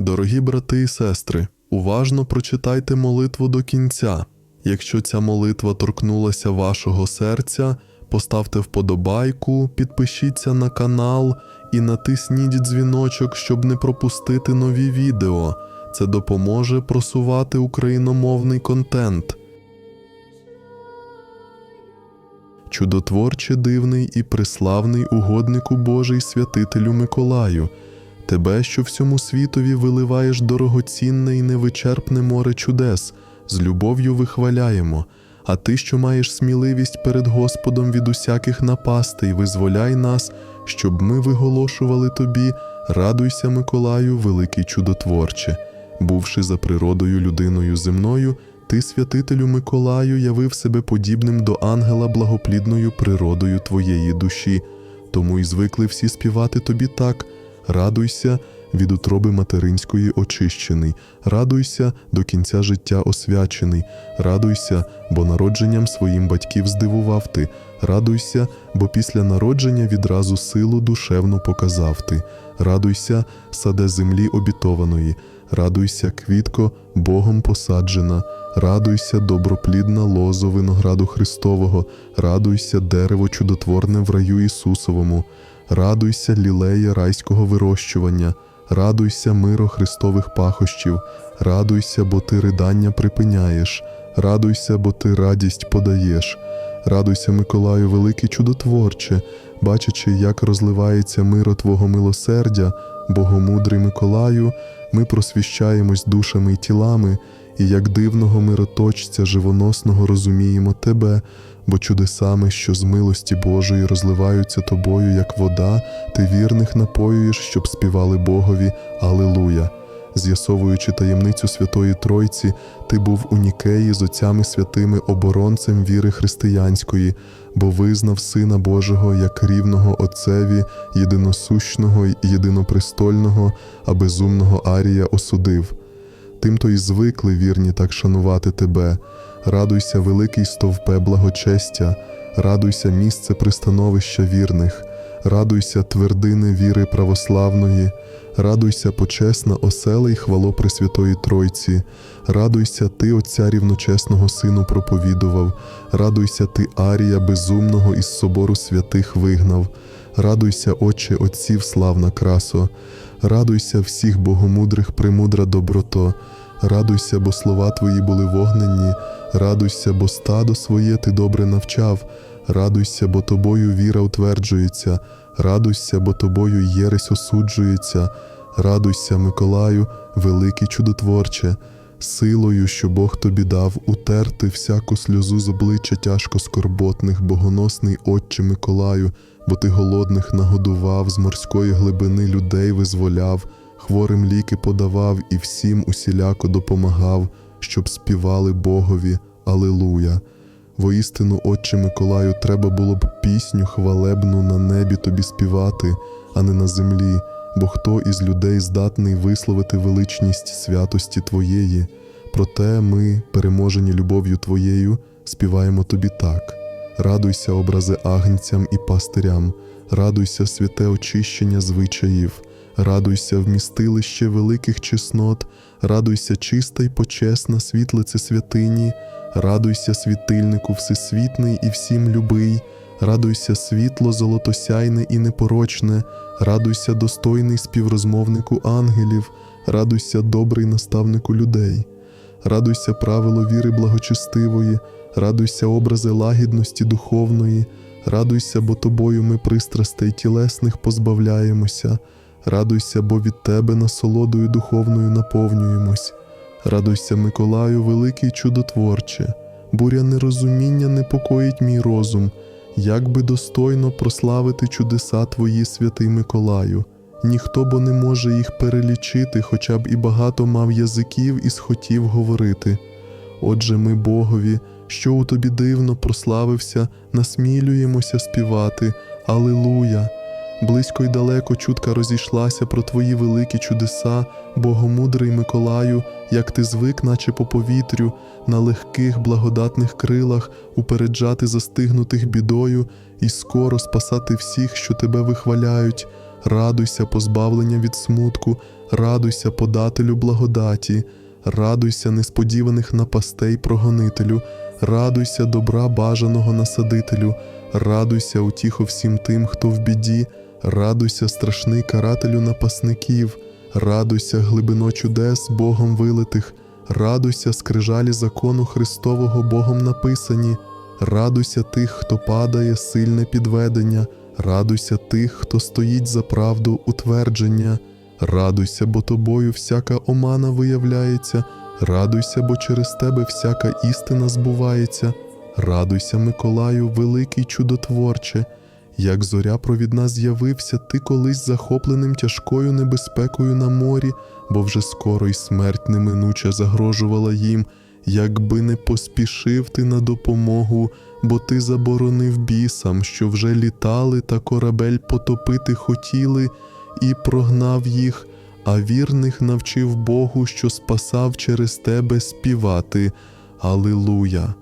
Дорогі брати і сестри, уважно прочитайте молитву до кінця. Якщо ця молитва торкнулася вашого серця, поставте вподобайку, підпишіться на канал і натисніть дзвіночок, щоб не пропустити нові відео. Це допоможе просувати україномовний контент. Чудотворче дивний і приславний угоднику Божий святителю Миколаю, тебе, що всьому світові виливаєш дорогоцінне і невичерпне море чудес, з любов'ю вихваляємо, а ти, що маєш сміливість перед Господом від усяких напастей, визволяй нас, щоб ми виголошували тобі, радуйся, Миколаю, великий чудотворче. Бувши за природою людиною земною, ти, святителю Миколаю, явив себе подібним до ангела благоплідною природою твоєї душі, тому й звикли всі співати тобі так: радуйся від утроби материнської очищений, радуйся до кінця життя освячений, радуйся, бо народженням своїм батьків здивував ти, радуйся, бо після народження відразу силу душевну показав ти, радуйся, саде землі обітованої, радуйся, квітко, Богом посаджена. Радуйся, доброплідна лозо винограду Христового, радуйся, дерево чудотворне в раю Ісусовому, радуйся, лілея райського вирощування, радуйся, миро Христових пахощів, радуйся, бо ти ридання припиняєш, радуйся, бо ти радість подаєш. Радуйся, Миколаю, великий чудотворче, бачачи, як розливається миро Твого милосердя, Богомудрий Миколаю, ми просвіщаємось душами і тілами, і як дивного мироточця живоносного розуміємо Тебе, бо чудесами, що з милості Божої розливаються тобою, як вода, ти вірних напоюєш, щоб співали Богові Алилуя. З'ясовуючи таємницю Святої Тройці, ти був у Нікеї з отцями святими оборонцем віри християнської, бо визнав Сина Божого як рівного Отцеві, єдиносущного й єдинопрестольного, а безумного Арія осудив. Тим-то й звикли вірні так шанувати тебе. Радуйся, великий стовпе благочестя, радуйся, місце пристановища вірних, радуйся, твердини віри православної, радуйся, почесна осела й хвало Пресвятої Тройці, радуйся, ти, Отця рівночесного Сину проповідував, радуйся, ти, Арія, безумного із собору святих вигнав, радуйся, Отче Отців, славна красо, радуйся всіх богомудрих, премудра доброто. Радуйся, бо слова твої були вогненні, радуйся, бо стадо своє ти добре навчав, радуйся, бо тобою віра утверджується, радуйся, бо тобою єресь осуджується, радуйся, Миколаю, великий чудотворче, силою, що Бог тобі дав, утерти всяку сльозу з обличчя тяжко скорботних, богоносний Отче Миколаю, бо ти голодних нагодував, з морської глибини людей визволяв хворим ліки подавав і всім усіляко допомагав, щоб співали Богові Алилуя. Воістину, Отче Миколаю, треба було б пісню хвалебну на небі тобі співати, а не на землі, бо хто із людей здатний висловити величність святості Твоєї. Проте ми, переможені любов'ю Твоєю, співаємо тобі так: радуйся, образи агнцям і пастирям, радуйся, святе очищення звичаїв. Радуйся, вмістилище великих чеснот, радуйся, чиста й почесна світлице святині, радуйся, світильнику всесвітний і всім любий, радуйся, світло золотосяйне і непорочне, радуйся, достойний співрозмовнику ангелів, радуйся, добрий наставнику людей, радуйся, правило віри благочестивої, радуйся, образи лагідності духовної, радуйся, бо тобою ми пристрастей тілесних позбавляємося. Радуйся, бо від тебе насолодою духовною наповнюємось. Радуйся, Миколаю, великий чудотворче, буря нерозуміння непокоїть мій розум, як би достойно прославити чудеса Твої, святий Миколаю. Ніхто бо не може їх перелічити, хоча б і багато мав язиків і схотів говорити. Отже, ми, Богові, що у тобі дивно прославився, насмілюємося співати. Алилуя! Близько й далеко чутка розійшлася про твої великі чудеса, Богомудрий Миколаю, як ти звик, наче по повітрю, на легких благодатних крилах упереджати застигнутих бідою і скоро спасати всіх, що тебе вихваляють. радуйся позбавлення від смутку, радуйся подателю благодаті, радуйся несподіваних напастей прогонителю, радуйся добра бажаного насадителю, радуйся утіхо всім тим, хто в біді, радуйся страшний карателю напасників, радуйся глибино чудес Богом вилитих, радуйся скрижалі закону Христового Богом написані, радуйся тих, хто падає, сильне підведення, радуйся тих, хто стоїть за правду утвердження, радуйся, бо тобою всяка омана виявляється, радуйся, бо через тебе всяка істина збувається, радуйся, Миколаю, великий чудотворче. Як зоря провідна з'явився, ти колись захопленим тяжкою небезпекою на морі, бо вже скоро й смерть неминуче загрожувала їм, якби не поспішив ти на допомогу, бо ти заборонив бісам, що вже літали та корабель потопити хотіли, і прогнав їх, а вірних навчив Богу, що спасав через тебе співати. Алилуя!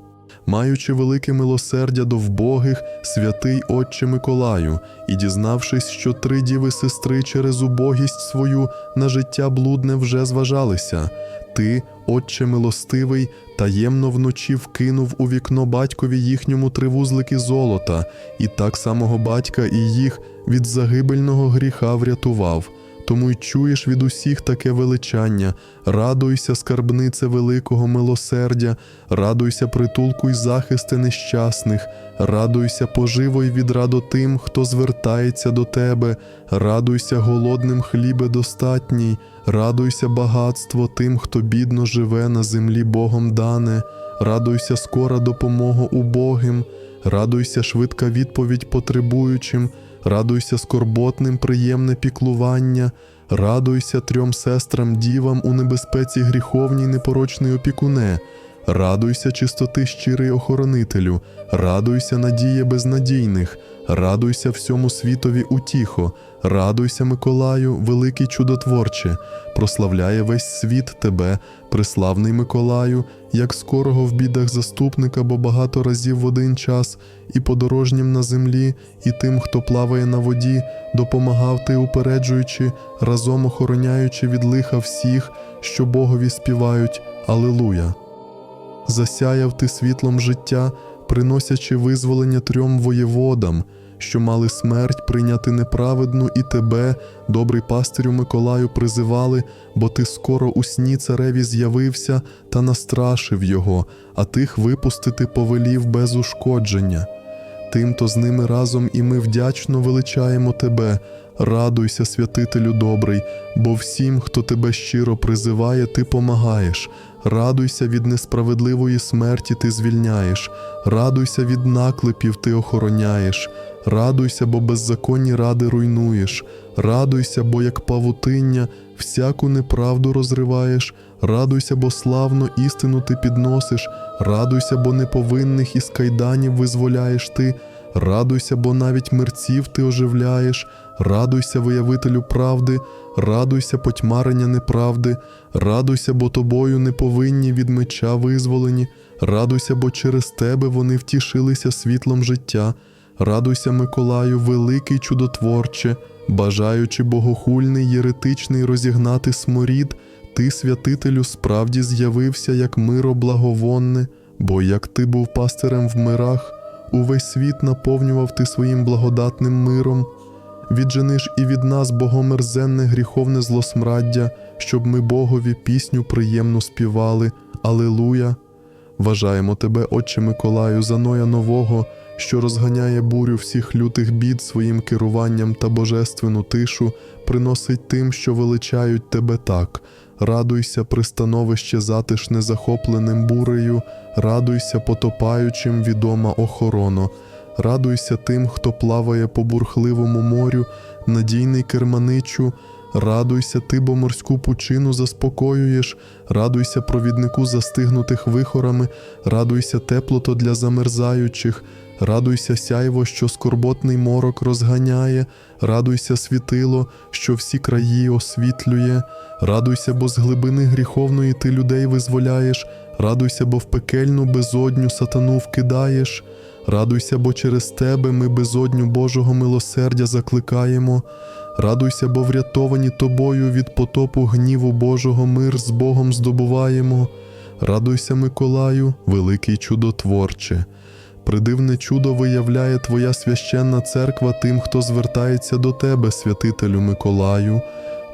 Маючи велике милосердя до вбогих, святий Отче Миколаю, і дізнавшись, що три діви сестри через убогість свою на життя блудне вже зважалися, ти, Отче милостивий, таємно вночі вкинув у вікно батькові їхньому три вузлики золота, і так самого батька і їх від загибельного гріха врятував. Тому й чуєш від усіх таке величання, радуйся, скарбнице великого милосердя, радуйся притулку й захисти нещасних, радуйся поживо й відрадо тим, хто звертається до тебе, радуйся голодним хлібе достатній, радуйся багатство тим, хто бідно живе на землі Богом дане, радуйся скора допомога убогим, радуйся швидка відповідь потребуючим. Радуйся скорботним, приємне піклування, радуйся трьом сестрам дівам у небезпеці гріховній непорочний опікуне, радуйся чистоти щирий охоронителю, радуйся надія безнадійних, радуйся всьому світові утіхо, радуйся Миколаю, великий чудотворче, прославляє весь світ тебе, приславний Миколаю, як скорого в бідах заступника, бо багато разів в один час, і подорожнім на землі, і тим, хто плаває на воді, допомагав ти, упереджуючи, разом охороняючи від лиха всіх, що Богові співають Алилуя. Засяяв ти світлом життя, приносячи визволення трьом воєводам, що мали смерть прийняти неправедну, і тебе, добрий пастирю Миколаю, призивали, бо ти скоро у сні цареві з'явився та настрашив його, а тих випустити повелів без ушкодження. Тим-то з ними разом і ми вдячно величаємо тебе. Радуйся, святителю добрий, бо всім, хто тебе щиро призиває, ти помагаєш. Радуйся від несправедливої смерті ти звільняєш, радуйся від наклепів ти охороняєш, радуйся, бо беззаконні ради руйнуєш, радуйся, бо як павутиння всяку неправду розриваєш, радуйся, бо славно істину ти підносиш, радуйся, бо неповинних із кайданів визволяєш ти, радуйся, бо навіть мерців ти оживляєш, радуйся, виявителю правди, радуйся, потьмарення неправди, радуйся, бо тобою неповинні від меча визволені, радуйся, бо через тебе вони втішилися світлом життя. Радуйся, Миколаю, великий чудотворче, бажаючи богохульний, єретичний розігнати сморід, ти, святителю, справді з'явився як миро благовонне, бо як ти був пастирем в мирах, увесь світ наповнював ти своїм благодатним миром. Віджени і від нас богомерзенне гріховне злосмраддя, щоб ми Богові пісню приємну співали. Алилуя! Вважаємо тебе, Отче Миколаю, за Ноя нового, що розганяє бурю всіх лютих бід своїм керуванням та божественну тишу, приносить тим, що величають тебе так. Радуйся, пристановище затишне захопленим бурею, радуйся, потопаючим відома охорона. Радуйся тим, хто плаває по бурхливому морю, надійний керманичу, радуйся ти, бо морську пучину заспокоюєш, радуйся провіднику застигнутих вихорами, радуйся теплото для замерзаючих, радуйся сяйво, що скорботний морок розганяє, радуйся світило, що всі краї освітлює, радуйся, бо з глибини гріховної ти людей визволяєш, радуйся, бо в пекельну безодню сатану вкидаєш. Радуйся, бо через тебе ми безодню Божого милосердя закликаємо. Радуйся, бо врятовані тобою від потопу гніву Божого мир з Богом здобуваємо. Радуйся, Миколаю, великий чудотворче. Придивне чудо виявляє Твоя священна церква тим, хто звертається до Тебе, святителю Миколаю,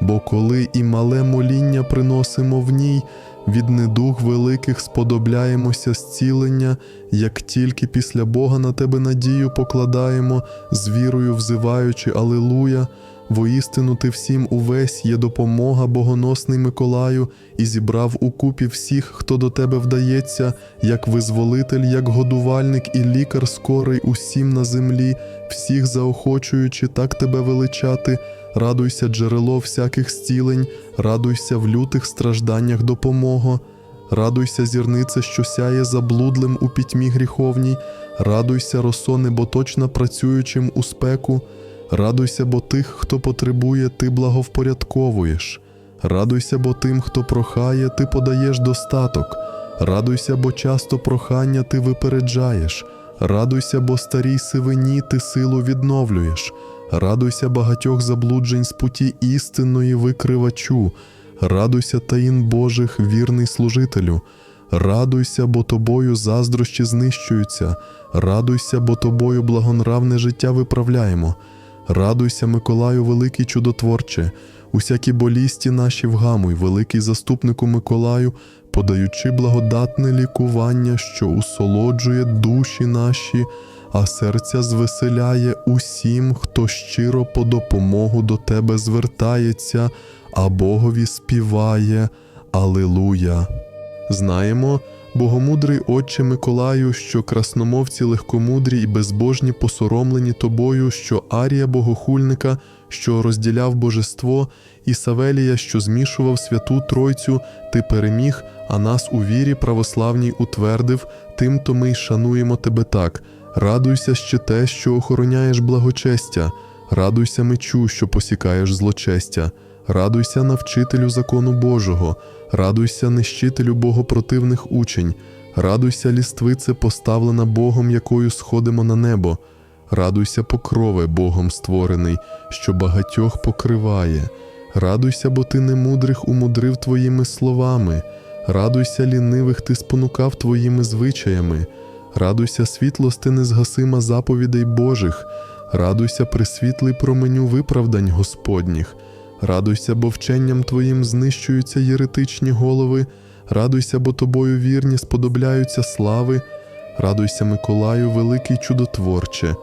бо коли і мале моління приносимо в ній, від недуг великих сподобляємося зцілення, як тільки після Бога на Тебе надію покладаємо, з вірою взиваючи Алилуя, воістину ти всім увесь є допомога богоносний Миколаю, і зібрав у купі всіх, хто до тебе вдається, як визволитель, як годувальник і лікар скорий усім на землі, всіх заохочуючи так тебе величати. Радуйся, джерело всяких зцілень, радуйся в лютих стражданнях допомога. Радуйся, зірнице, що сяє заблудлим у пітьмі гріховній, радуйся, росо неботочна працюючим у спеку, радуйся, бо тих, хто потребує, ти благовпорядковуєш. Радуйся, бо тим, хто прохає, ти подаєш достаток. Радуйся, бо часто прохання ти випереджаєш. Радуйся, бо старій сивині ти силу відновлюєш. Радуйся багатьох заблуджень з путі істинної викривачу. Радуйся, таїн Божих, вірний служителю. Радуйся, бо тобою заздрощі знищуються. Радуйся, бо тобою благонравне життя виправляємо. Радуйся, Миколаю, великий чудотворче, усякі болісті наші вгамуй, великий заступнику Миколаю, подаючи благодатне лікування, що усолоджує душі наші, а серця звеселяє усім, хто щиро по допомогу до тебе звертається, а Богові співає. Алилуя! Знаємо, богомудрий Отче Миколаю, що красномовці легкомудрі і безбожні посоромлені тобою, що Арія богохульника, що розділяв божество, і Савелія, що змішував святу Тройцю, ти переміг, а нас у вірі православній утвердив, тим то ми й шануємо тебе так. Радуйся ще те, що охороняєш благочестя, радуйся мечу, що посікаєш злочестя, радуйся навчителю закону Божого, радуйся нищителю богопротивних учень, радуйся ліствице, поставлена Богом, якою сходимо на небо, радуйся покрове Богом створений, що багатьох покриває, радуйся, бо ти немудрих умудрив твоїми словами, радуйся лінивих ти спонукав твоїми звичаями. Радуйся, світлости незгасима заповідей Божих, радуйся, присвітлий променю виправдань Господніх, радуйся, бо вченням Твоїм знищуються єретичні голови, радуйся, бо тобою вірні сподобляються слави, радуйся, Миколаю, великий чудотворче.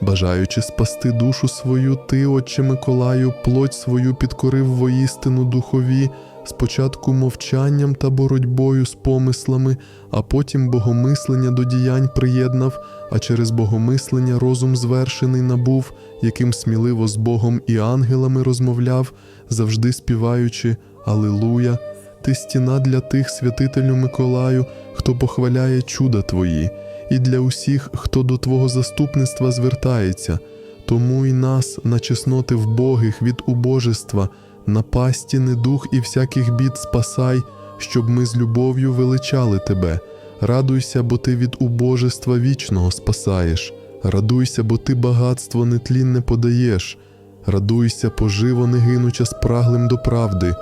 Бажаючи спасти душу свою, ти, Отче Миколаю, плоть свою підкорив воістину духові, спочатку мовчанням та боротьбою з помислами, а потім богомислення до діянь приєднав, а через богомислення розум звершений набув, яким сміливо з Богом і ангелами розмовляв, завжди співаючи Алилуя. Ти стіна для тих, святителю Миколаю, хто похваляє чуда твої, і для усіх, хто до Твого заступництва звертається, тому й нас на чесноти вбогих від убожества, напасті недух і всяких бід спасай, щоб ми з любов'ю величали Тебе. Радуйся, бо ти від убожества вічного спасаєш. Радуйся, бо ти багатство нетлінне подаєш. Радуйся, поживо не гинуча спраглим до правди.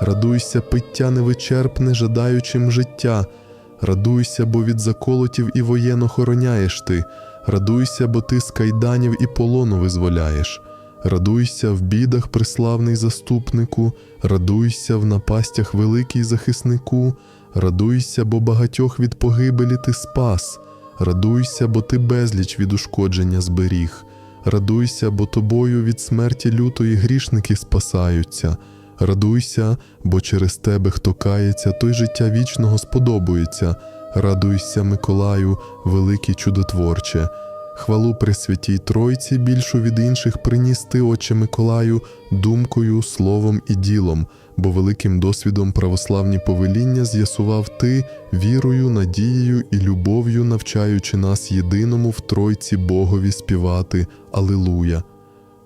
Радуйся, пиття невичерпне, жадаючим життя. Радуйся, бо від заколотів і воєн охороняєш ти. Радуйся, бо ти з кайданів і полону визволяєш. Радуйся в бідах, приславний заступнику, радуйся в напастях великий захиснику, радуйся, бо багатьох від погибелі ти спас, радуйся, бо ти безліч від ушкодження зберіг. Радуйся, бо тобою від смерті лютої грішники спасаються. Радуйся, бо через тебе, хто кається, той життя вічного сподобується. Радуйся, Миколаю, великий чудотворче. Хвалу Пресвятій Тройці більшу від інших приніс ти, Отче Миколаю, думкою, словом і ділом, бо великим досвідом православні повеління з'ясував ти вірою, надією і любов'ю, навчаючи нас єдиному в Тройці Богові співати Алилуя.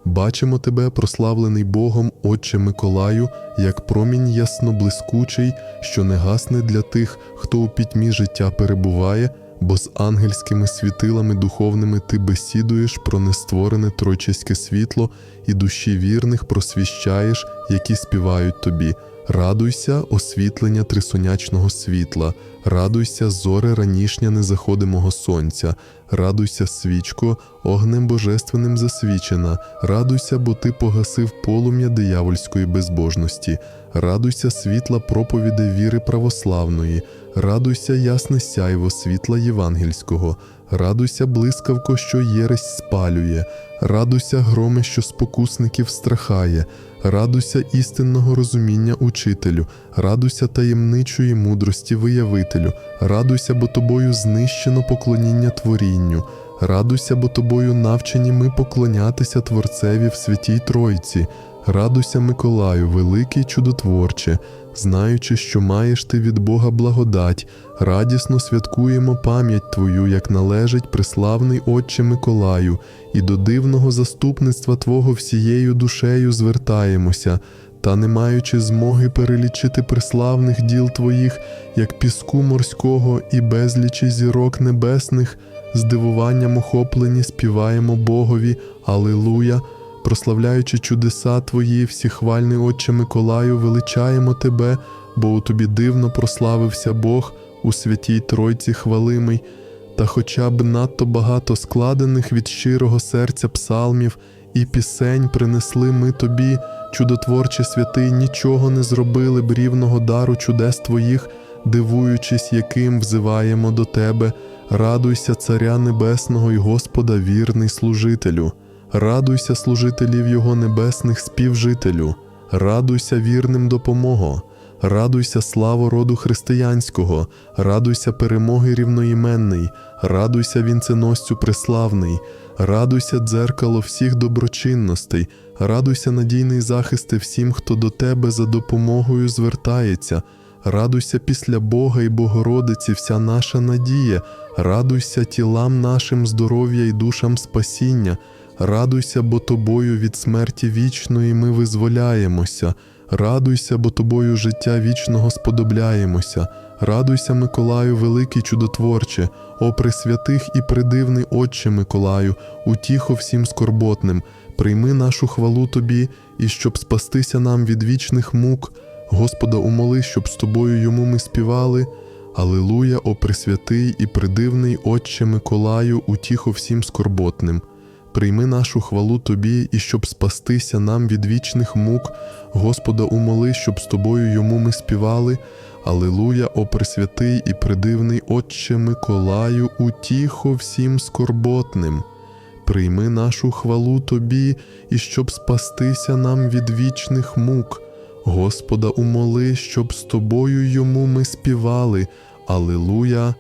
Бачимо тебе, прославлений Богом, Отче Миколаю, як промінь ясно блискучий, що не гасне для тих, хто у пітьмі життя перебуває, бо з ангельськими світилами духовними ти бесідуєш про нестворене тройчеське світло і душі вірних просвіщаєш, які співають тобі. Радуйся, освітлення трисонячного світла, радуйся, зоре ранішня незаходимого сонця, радуйся, свічко, огнем божественним засвічена, радуйся, бо ти погасив полум'я диявольської безбожності, радуйся, світла проповіди віри православної, радуйся, ясне сяйво світла євангельського, радуйся, блискавко, що єресь спалює, радуйся, громе, що спокусників страхає, радуйся істинного розуміння учителю, радуйся таємничої мудрості виявителю, радуйся, бо тобою знищено поклоніння творінню, радуйся, бо тобою навчені ми поклонятися Творцеві в святій Тройці, радуйся, Миколаю, великий чудотворче, знаючи, що маєш ти від Бога благодать, радісно святкуємо пам'ять Твою, як належить преславний Отче Миколаю, і до дивного заступництва Твого всією душею звертаємося, та не маючи змоги перелічити преславних діл Твоїх, як піску морського і безлічі зірок небесних, здивуванням охоплені співаємо Богові, Алилуя, прославляючи чудеса Твої, всіхвальний Отче Миколаю, величаємо Тебе, бо у Тобі дивно прославився Бог у святій Тройці хвалимий, та хоча б надто багато складених від щирого серця псалмів і пісень принесли ми Тобі, чудотворче святий, нічого не зробили б рівного дару чудес Твоїх, дивуючись, яким взиваємо до Тебе, радуйся, Царя Небесного і Господа, вірний служителю, радуйся, служителів Його небесних співжителю, радуйся вірним допомого. Радуйся, славо роду християнського, радуйся перемоги рівноіменний, радуйся вінценосцю преславний, радуйся, дзеркало всіх доброчинностей, радуйся, надійний захисти всім, хто до тебе за допомогою звертається, радуйся після Бога і Богородиці, вся наша надія, радуйся тілам нашим здоров'я і душам спасіння, радуйся, бо тобою від смерті вічної ми визволяємося. Радуйся, бо тобою життя вічного сподобляємося. Радуйся, Миколаю, великий чудотворче, о пресвятих і придивний Отче Миколаю, утіхо всім скорботним, прийми нашу хвалу Тобі, і щоб спастися нам від вічних мук, Господа умоли, щоб з тобою йому ми співали. Алилуя, о пресвятий і придивний Отче Миколаю, утіхо всім скорботним. Прийми нашу хвалу Тобі, і щоб спастися нам від вічних мук, Господа умоли, щоб з тобою йому ми співали. Алилуя, о пресвятий і придивний Отче Миколаю, утіхо всім скорботним. Прийми нашу хвалу Тобі, і щоб спастися нам від вічних мук. Господа умоли, щоб з тобою йому ми співали. Алилуя.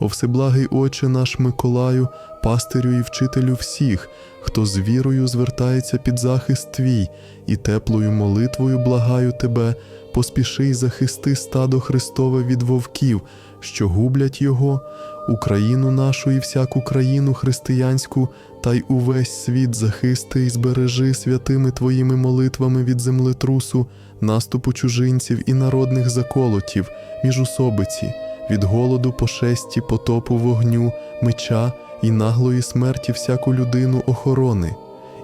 О всеблагий Отче наш Миколаю, пастирю і вчителю всіх, хто з вірою звертається під захист твій, і теплою молитвою благаю тебе, поспіши й захисти стадо Христове від вовків, що гублять його, Україну нашу і всяку країну християнську, та й увесь світ захисти і збережи святими твоїми молитвами від землетрусу, наступу чужинців і народних заколотів, міжусобиці, від голоду пошесті, потопу вогню, меча і наглої смерті всяку людину охорони.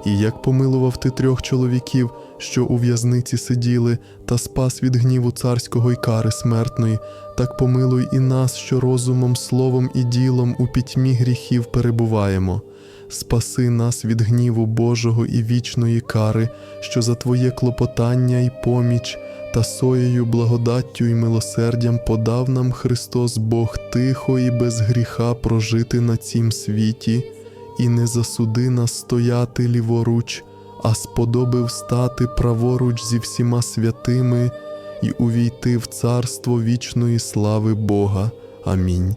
І як помилував ти трьох чоловіків, що у в'язниці сиділи, та спас від гніву царського й кари смертної, так помилуй і нас, що розумом, словом і ділом у пітьмі гріхів перебуваємо. Спаси нас від гніву Божого і вічної кари, що за Твоє клопотання й поміч, та соєю, благодаттю й милосердям подав нам Христос Бог тихо і без гріха прожити на цім світі, і не засуди нас стояти ліворуч, а сподобив стати праворуч зі всіма святими і увійти в царство вічної слави Бога. Амінь.